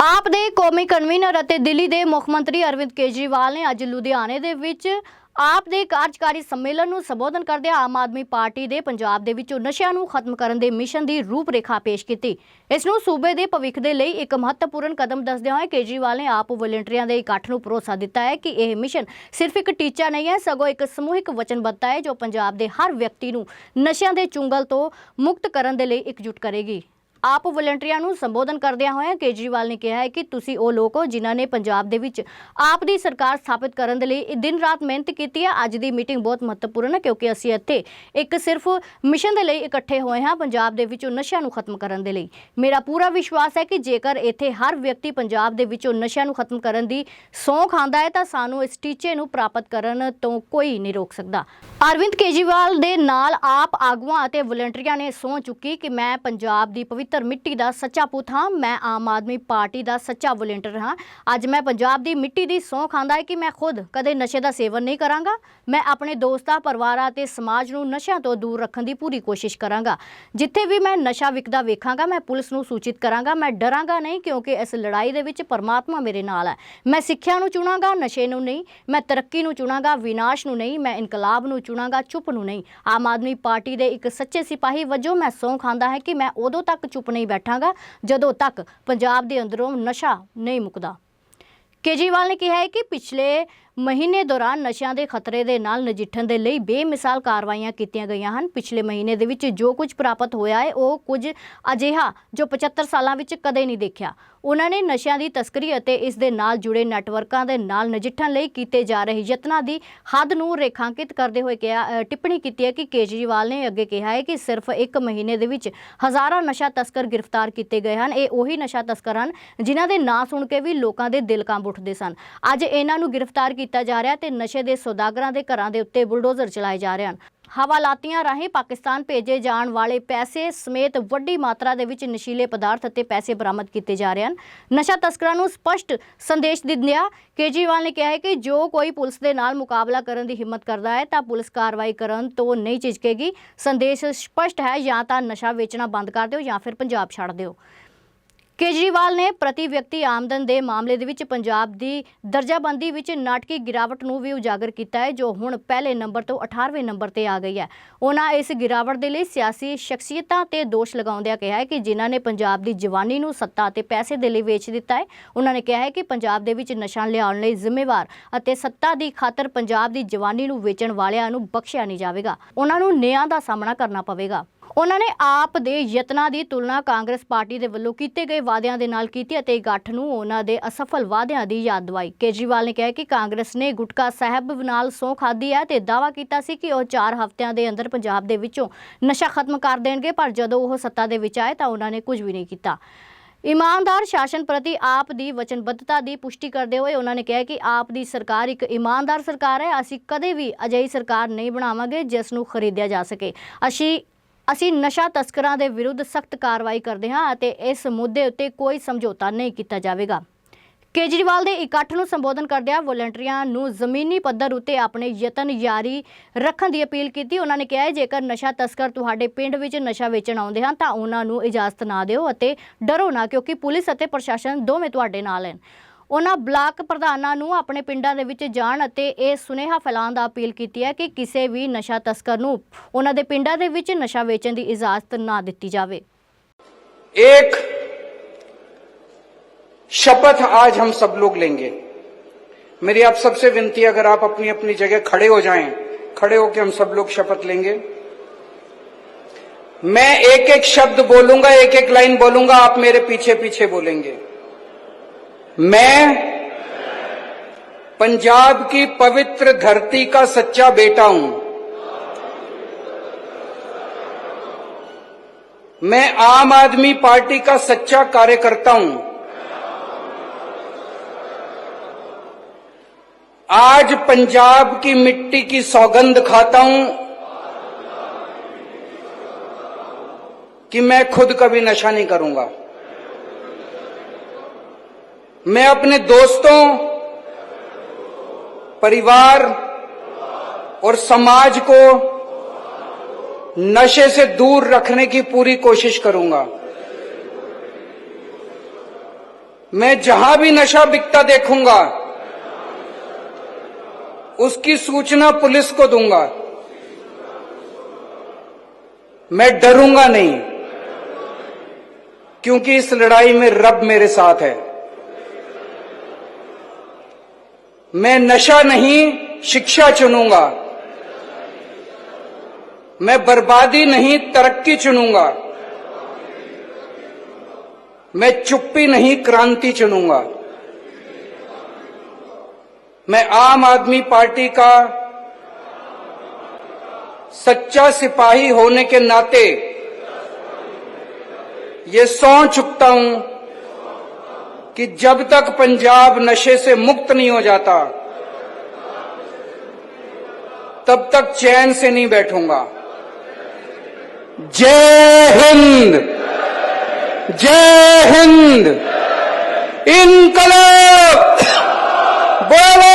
ਆਪ ਦੇ ਕੌਮੀ ਕਨਵੀਨਰ ਅਤੇ ਦਿੱਲੀ ਦੇ ਮੁੱਖ ਮੰਤਰੀ ਅਰਵਿੰਦ ਕੇਜਰੀਵਾਲ ਨੇ ਅੱਜ ਲੁਧਿਆਣੇ ਦੇ ਵਿੱਚ ਆਪ ਦੇ ਕਾਰਜਕਾਰੀ ਸੰਮੇਲਨ ਨੂੰ ਸੰਬੋਧਨ ਕਰਦਿਆਂ ਆਮ ਆਦਮੀ ਪਾਰਟੀ ਦੇ ਪੰਜਾਬ ਦੇ ਵਿੱਚੋਂ ਨਸ਼ਿਆਂ ਨੂੰ ਖਤਮ ਕਰਨ ਦੇ ਮਿਸ਼ਨ ਦੀ ਰੂਪਰੇਖਾ ਪੇਸ਼ ਕੀਤੀ। ਇਸ ਨੂੰ ਸੂਬੇ ਦੇ ਭਵਿੱਖ ਦੇ ਲਈ ਇੱਕ ਮਹੱਤਵਪੂਰਨ ਕਦਮ ਦੱਸਦਿਆਂ ਹੋਏ ਕੇਜਰੀਵਾਲ ਨੇ ਆਪ ਵਲੰਟੀਅਰਾਂ ਦੇ ਇਕੱਠ ਨੂੰ ਭਰੋਸਾ ਦਿੱਤਾ ਹੈ ਕਿ ਇਹ ਮਿਸ਼ਨ ਸਿਰਫ ਇੱਕ ਟੀਚਾ ਨਹੀਂ ਹੈ, ਸਗੋਂ ਇੱਕ ਸਮੂਹਿਕ ਵਚਨਬੱਧਤਾ ਹੈ ਜੋ ਪੰਜਾਬ ਦੇ ਹਰ ਵਿਅਕਤੀ ਨੂੰ ਨਸ਼ਿਆਂ ਦੇ ਚੁੰਗਲ ਤੋਂ ਮੁਕਤ ਕਰਨ ਦੇ ਲਈ ਇਕਜੁੱਟ ਕਰੇਗੀ। ਆਪ ਵਲੰਟੀਅਰਾਂ ਨੂੰ ਸੰਬੋਧਨ ਕਰਦਿਆਂ ਹੋਇਆਂ ਕੇਜਰੀਵਾਲ ਨੇ ਕਿਹਾ ਹੈ ਕਿ ਤੁਸੀਂ ਉਹ ਲੋਕ ਹੋ ਜਿਨ੍ਹਾਂ ਨੇ ਪੰਜਾਬ ਦੇ ਵਿੱਚ ਆਪ ਦੀ ਸਰਕਾਰ ਸਥਾਪਿਤ ਕਰਨ ਦੇ ਲਈ ਦਿਨ ਰਾਤ ਮਿਹਨਤ ਕੀਤੀ ਹੈ। ਅੱਜ ਦੀ ਮੀਟਿੰਗ ਬਹੁਤ ਮਹੱਤਵਪੂਰਨ ਹੈ ਕਿਉਂਕਿ ਅਸੀਂ ਇੱਥੇ ਇੱਕ ਸਿਰਫ ਮਿਸ਼ਨ ਦੇ ਲਈ ਇਕੱਠੇ ਹੋਏ ਹਾਂ ਪੰਜਾਬ ਦੇ ਵਿੱਚੋਂ ਨਸ਼ਿਆਂ ਨੂੰ ਖਤਮ ਕਰਨ ਦੇ ਲਈ। ਮੇਰਾ ਪੂਰਾ ਵਿਸ਼ਵਾਸ ਹੈ ਕਿ ਜੇਕਰ ਇੱਥੇ ਹਰ ਵਿਅਕਤੀ ਪੰਜਾਬ ਦੇ ਵਿੱਚੋਂ ਨਸ਼ਿਆਂ ਨੂੰ ਖਤਮ ਕਰਨ ਦੀ ਸਹੁੰ ਖਾਂਦਾ ਹੈ ਤਾਂ ਸਾਨੂੰ ਇਸ ਟੀਚੇ ਨੂੰ ਪ੍ਰਾਪਤ ਕਰਨ ਤੋਂ ਕੋਈ ਨਹੀਂ ਰੋਕ ਸਕਦਾ। ਅਰਵਿੰਦ ਕੇਜਰੀਵਾਲ ਦੇ ਨਾਲ ਆਪ ਆਗੂਆਂ ਅਤੇ ਵਲੰਟੀਅਰਾਂ ਨੇ ਸਹੁੰ ਚੁੱਕੀ ਕਿ ਮੈਂ ਪੰਜਾਬ ਦੀ ਪਵਿੱਤਰ ਮਿੱਟੀ ਦਾ ਸੱਚਾ ਪੁੱਤ ਹਾਂ। ਮੈਂ ਆਮ ਆਦਮੀ ਪਾਰਟੀ ਦਾ ਸੱਚਾ ਵੋਲੰਟੀਅਰ ਹਾਂ। ਅੱਜ ਮੈਂ ਪੰਜਾਬ ਦੀ ਮਿੱਟੀ ਦੀ ਸਹੁੰ ਖਾਂਦਾ ਹੈ ਕਿ ਮੈਂ ਖੁਦ ਕਦੇ ਨਸ਼ੇ ਦਾ ਸੇਵਨ ਨਹੀਂ ਕਰਾਂਗਾ। ਮੈਂ ਆਪਣੇ ਦੋਸਤਾਂ, ਪਰਿਵਾਰਾਂ ਅਤੇ ਸਮਾਜ ਨੂੰ ਨਸ਼ਿਆਂ ਤੋਂ ਦੂਰ ਰੱਖਣ ਦੀ ਪੂਰੀ ਕੋਸ਼ਿਸ਼ ਕਰਾਂਗਾ। ਜਿੱਥੇ ਵੀ ਮੈਂ ਨਸ਼ਾ ਵਿਕਦਾ ਵੇਖਾਂਗਾ, ਮੈਂ ਪੁਲਿਸ ਨੂੰ ਸੂਚਿਤ ਕਰਾਂਗਾ। ਮੈਂ ਡਰਾਂਗਾ ਨਹੀਂ ਕਿਉਂਕਿ ਇਸ ਲੜਾਈ ਦੇ ਵਿੱਚ ਪਰਮਾਤਮਾ ਮੇਰੇ ਨਾਲ ਹੈ। ਮੈਂ ਸਿੱਖਿਆ ਨੂੰ ਚੁਣਾਂਗਾ, ਨਸ਼ੇ ਨੂੰ ਨਹੀਂ। ਮੈਂ ਤਰੱਕੀ ਨੂੰ ਚੁਣਾਂਗਾ, ਵਿਨਾਸ਼ ਨੂੰ ਨਹੀਂ। ਮੈਂ ਇਨਕਲਾਬ ਨੂੰ ਚੁਣਾਂਗਾ, ਚੁੱਪ ਨੂੰ ਨਹੀਂ। ਆਮ ਆਦਮੀ ਪਾਰਟੀ ਦੇ ਇੱਕ ਸੱਚੇ ਸਿਪਾਹੀ ਵਜੋਂ ਮੈਂ ਸਹੁੰ ਖਾਂਦਾ ਹੈ ਕਿ ਮੈਂ ਉਦੋਂ ਤੱਕ ਚੁੱਪ ਨਹੀਂ ਬੈਠਾਂਗਾ ਜਦੋਂ ਤੱਕ ਪੰਜਾਬ ਦੇ ਅੰਦਰੋਂ ਨਸ਼ਾ ਨਹੀਂ ਮੁੱਕਦਾ। ਕੇਜਰੀਵਾਲ ਨੇ ਕਿਹਾ ਹੈ ਕਿ ਪਿਛਲੇ ਮਹੀਨੇ ਦੌਰਾਨ ਨਸ਼ਿਆਂ ਦੇ ਖਤਰੇ ਦੇ ਨਾਲ ਨਜਿੱਠਣ ਦੇ ਲਈ ਬੇਮਿਸਾਲ ਕਾਰਵਾਈਆਂ ਕੀਤੀਆਂ ਗਈਆਂ ਹਨ। ਪਿਛਲੇ ਮਹੀਨੇ ਦੇ ਵਿੱਚ ਜੋ ਕੁਝ ਪ੍ਰਾਪਤ ਹੋਇਆ ਹੈ, ਉਹ ਕੁਝ ਅਜਿਹਾ ਜੋ 75 ਸਾਲਾਂ ਵਿੱਚ ਕਦੇ ਨਹੀਂ ਦੇਖਿਆ। ਉਹਨਾਂ ਨੇ ਨਸ਼ਿਆਂ ਦੀ ਤਸਕਰੀ ਅਤੇ ਇਸ ਦੇ ਨਾਲ ਜੁੜੇ ਨੈਟਵਰਕਾਂ ਦੇ ਨਾਲ ਨਜਿੱਠਣ ਲਈ ਕੀਤੇ ਜਾ ਰਹੇ ਯਤਨਾਂ ਦੀ ਹੱਦ ਨੂੰ ਰੇਖਾਂਕਿਤ ਕਰਦੇ ਹੋਏ ਕਿਹਾ ਟਿੱਪਣੀ ਕੀਤੀ ਹੈ ਕਿ ਕੇਜਰੀਵਾਲ ਨੇ ਅੱਗੇ ਕਿਹਾ ਹੈ ਕਿ ਸਿਰਫ ਇੱਕ ਮਹੀਨੇ ਦੇ ਵਿੱਚ ਹਜ਼ਾਰਾਂ ਨਸ਼ਾ ਤਸਕਰ ਗ੍ਰਿਫਤਾਰ ਕੀਤੇ ਗਏ ਹਨ। ਇਹ ਉਹੀ ਨਸ਼ਾ ਤਸਕਰ ਹਨ ਜਿਨ੍ਹਾਂ ਦੇ ਨਾਂ ਸੁਣ ਕੇ ਵੀ ਲੋਕਾਂ ਦੇ ਦਿਲ ਕੰਬ ਉੱਠਦੇ ਸਨ। ਅੱਜ ਇਹਨਾਂ ਨੂੰ ਗ੍ਰਿਫਤਾਰ ਕੀਤਾ ਜਾ ਰਿਹਾ ਤੇ ਨਸ਼ੇ ਦੇ ਸੌਦਾਗਰਾਂ ਦੇ ਘਰਾਂ ਦੇ ਉੱਤੇ ਬੁਲਡੋਜ਼ਰ ਚਲਾਏ ਜਾ ਰਹੇ ਹਨ। ਹਵਾਲਾਤੀਆਂ ਰਾਹੀਂ ਪਾਕਿਸਤਾਨ ਭੇਜੇ ਜਾਣ ਵਾਲੇ ਪੈਸੇ ਸਮੇਤ ਵੱਡੀ ਮਾਤਰਾ ਦੇ ਵਿੱਚ ਨਸ਼ੀਲੇ ਪਦਾਰਥ ਅਤੇ ਪੈਸੇ ਬਰਾਮਦ ਕੀਤੇ ਜਾ ਰਹੇ ਹਨ। ਨਸ਼ਾ ਤਸਕਰਾਂ ਨੂੰ ਸਪਸ਼ਟ ਸੰਦੇਸ਼ ਦਿੰਦਿਆਂ ਕੇਜਰੀਵਾਲ ਨੇ ਕਿਹਾ ਹੈ ਕਿ ਜੋ ਕੋਈ ਪੁਲਿਸ ਦੇ ਨਾਲ ਮੁਕਾਬਲਾ ਕਰਨ ਦੀ ਹਿੰਮਤ ਕਰਦਾ ਹੈ ਤਾਂ ਪੁਲਿਸ ਕਾਰਵਾਈ ਕਰਨ ਤੋਂ ਨਹੀਂ ਝਿਜਕੇਗੀ। ਸੰਦੇਸ਼ ਸਪਸ਼ਟ ਹੈ ਜਾਂ ਤਾਂ ਨਸ਼ਾ ਵੇਚਣਾ ਬੰਦ ਕਰ ਦਿਓ ਜਾਂ ਫਿਰ ਪੰਜਾਬ ਛੱਡ ਦਿਓ। ਕੇਜਰੀਵਾਲ ਨੇ ਪ੍ਰਤੀ ਵਿਅਕਤੀ ਆਮਦਨ ਦੇ ਮਾਮਲੇ ਦੇ ਵਿੱਚ ਪੰਜਾਬ ਦੀ ਦਰਜਾਬੰਦੀ ਵਿੱਚ ਨਾਟਕੀ ਗਿਰਾਵਟ ਨੂੰ ਵੀ ਉਜਾਗਰ ਕੀਤਾ ਹੈ, ਜੋ ਹੁਣ ਪਹਿਲੇ ਨੰਬਰ ਤੋਂ 18ਵੇਂ ਨੰਬਰ ਤੇ ਆ ਗਈ ਹੈ। ਉਹਨਾਂ ਇਸ ਗਿਰਾਵਟ ਦੇ ਲਈ ਸਿਆਸੀ ਸ਼ਖਸੀਅਤਾਂ ਤੇ ਦੋਸ਼ ਲਗਾਉਂਦਿਆਂ ਕਿਹਾ ਹੈ ਕਿ ਜਿਨ੍ਹਾਂ ਨੇ ਪੰਜਾਬ ਦੀ ਜਵਾਨੀ ਨੂੰ ਸੱਤਾ ਅਤੇ ਪੈਸੇ ਦੇ ਲਈ ਵੇਚ ਦਿੱਤਾ ਹੈ, ਉਹਨਾਂ ਨੇ ਕਿਹਾ ਹੈ ਕਿ ਪੰਜਾਬ ਦੇ ਵਿੱਚ ਨਸ਼ਾ ਲਿਆਉਣ ਲਈ ਜ਼ਿੰਮੇਵਾਰ ਅਤੇ ਸੱਤਾ ਦੀ ਖਾਤਰ ਪੰਜਾਬ ਦੀ ਜਵਾਨੀ ਨੂੰ ਵੇਚਣ ਵਾਲਿਆਂ ਨੂੰ ਬਖਸ਼ਿਆ ਨਹੀਂ ਜਾਵੇਗਾ। ਉਹਨਾਂ ਨੂੰ ਨਿਆਂ ਦਾ ਸਾਹਮਣਾ ਕਰਨਾ ਪਵੇਗਾ। ਉਹਨਾਂ ਨੇ ਆਪ ਦੇ ਯਤਨਾਂ ਦੀ ਤੁਲਨਾ ਕਾਂਗਰਸ ਪਾਰਟੀ ਦੇ ਵੱਲੋਂ ਕੀਤੇ ਗਏ ਵਾਅਦਿਆਂ ਦੇ ਨਾਲ ਕੀਤੀ ਅਤੇ ਗੱਠ ਨੂੰ ਉਹਨਾਂ ਦੇ ਅਸਫਲ ਵਾਅਦਿਆਂ ਦੀ ਯਾਦ ਦਿਵਾਈ। ਕੇਜਰੀਵਾਲ ਨੇ ਕਿਹਾ ਕਿ ਕਾਂਗਰਸ ਨੇ ਗੁਟਕਾ ਸਾਹਿਬ ਨਾਲ ਸਹੁੰ ਖਾਧੀ ਹੈ ਤੇ ਦਾਅਵਾ ਕੀਤਾ ਸੀ ਕਿ ਉਹ 4 ਹਫ਼ਤਿਆਂ ਦੇ ਅੰਦਰ ਪੰਜਾਬ ਦੇ ਵਿੱਚੋਂ ਨਸ਼ਾ ਖਤਮ ਕਰ ਦੇਣਗੇ, ਪਰ ਜਦੋਂ ਉਹ ਸੱਤਾ ਦੇ ਵਿੱਚ ਆਏ ਤਾਂ ਉਹਨਾਂ ਨੇ ਕੁਝ ਵੀ ਨਹੀਂ ਕੀਤਾ। ਇਮਾਨਦਾਰ ਸ਼ਾਸਨ ਪ੍ਰਤੀ ਆਪ ਦੀ ਵਚਨਬੱਧਤਾ ਦੀ ਪੁਸ਼ਟੀ ਕਰਦੇ ਹੋਏ ਉਹਨਾਂ ਨੇ ਕਿਹਾ ਕਿ ਆਪ ਦੀ ਸਰਕਾਰ ਇੱਕ ਇਮਾਨਦਾਰ ਸਰਕਾਰ ਹੈ। ਅਸੀਂ ਕਦੇ ਵੀ ਅਜਿਹੀ ਸਰਕਾਰ ਨਹੀਂ ਬਣਾਵਾਂਗੇ ਜਿਸ ਨੂੰ ਖਰੀਦਿਆ ਜਾ ਸਕੇ। ਅਸੀਂ ਅਸੀਂ ਨਸ਼ਾ ਤਸਕਰਾਂ ਦੇ ਵਿਰੁੱਧ ਸਖਤ ਕਾਰਵਾਈ ਕਰਦੇ ਹਾਂ ਅਤੇ ਇਸ ਮੁੱਦੇ ਉੱਤੇ ਕੋਈ ਸਮਝੌਤਾ ਨਹੀਂ ਕੀਤਾ ਜਾਵੇਗਾ। ਕੇਜਰੀਵਾਲ ਦੇ ਇਕੱਠ ਨੂੰ ਸੰਬੋਧਨ ਕਰਦਿਆਂ ਵਲੰਟੀਅਰਾਂ ਨੂੰ ਜ਼ਮੀਨੀ ਪੱਧਰ ਉੱਤੇ ਆਪਣੇ ਯਤਨ ਜਾਰੀ ਰੱਖਣ ਦੀ ਅਪੀਲ ਕੀਤੀ। ਉਹਨਾਂ ਨੇ ਕਿਹਾ, ਜੇਕਰ ਨਸ਼ਾ ਤਸਕਰ ਤੁਹਾਡੇ ਪਿੰਡ ਵਿੱਚ ਨਸ਼ਾ ਵੇਚਣ ਆਉਂਦੇ ਹਨ ਤਾਂ ਉਹਨਾਂ ਨੂੰ ਇਜਾਜ਼ਤ ਨਾ ਦਿਓ ਅਤੇ ਡਰੋ ਨਾ ਕਿਉਂਕਿ ਪੁਲਿਸ ਅਤੇ ਪ੍ਰਸ਼ਾਸਨ ਦੋਵੇਂ ਤੁਹਾਡੇ ਨਾਲ ਹਨ। ਉਹਨਾਂ ਬਲਾਕ ਪ੍ਰਧਾਨਾਂ ਨੂੰ ਆਪਣੇ ਪਿੰਡਾਂ ਦੇ ਵਿੱਚ ਜਾਣ ਅਤੇ ਇਹ ਸੁਨੇਹਾ ਫੈਲਾਉਣ ਦਾ ਅਪੀਲ ਕੀਤੀ ਹੈ ਕਿ ਕਿਸੇ ਵੀ ਨਸ਼ਾ ਤਸਕਰ ਨੂੰ ਉਹਨਾਂ ਦੇ ਪਿੰਡਾਂ ਦੇ ਵਿੱਚ ਨਸ਼ਾ ਵੇਚਣ ਦੀ ਇਜਾਜ਼ਤ ਨਾ ਦਿੱਤੀ ਜਾਵੇ एक शपथ आज हम सब लोग लेंगे मेरी आप सबसे विनती है अगर आप अपनी अपनी जगह खड़े हो जाएं खड़े होकर हम सब लोग शपथ लेंगे मैं एक एक शब्द बोलूंगा एक एक लाइन बोलूंगा आप मेरे पीछे पीछे बोलेंगे मैं पंजाब की पवित्र धरती का सच्चा बेटा हूँ। मैं आम आदमी पार्टी का सच्चा कार्यकर्ता हूँ। आज पंजाब की मिट्टी की सौगंध खाता हूँ कि मैं खुद कभी नशा नहीं करूँगा। मैं अपने दोस्तों, परिवार और समाज को नशे से दूर रखने की पूरी कोशिश करूँगा। मैं जहाँ भी नशा बिकता देखूँगा, उसकी सूचना पुलिस को दूँगा। मैं डरूँगा नहीं, क्योंकि इस लड़ाई में रब मेरे साथ है। मैं नशा नहीं, शिक्षा चुनूँगा। मैं बर्बादी नहीं, तरक्की चुनूँगा। मैं चुप्पी नहीं, क्रांति चुनूँगा। मैं आम आदमी पार्टी का सच्चा सिपाही होने के नाते ये सौ चुकता हूँ। कि जब तक पंजाब नशे से मुक्त नहीं हो जाता, तब तक चैन से नहीं बैठूँगा। जय हिंद! जय हिंद! इनकलो बोलो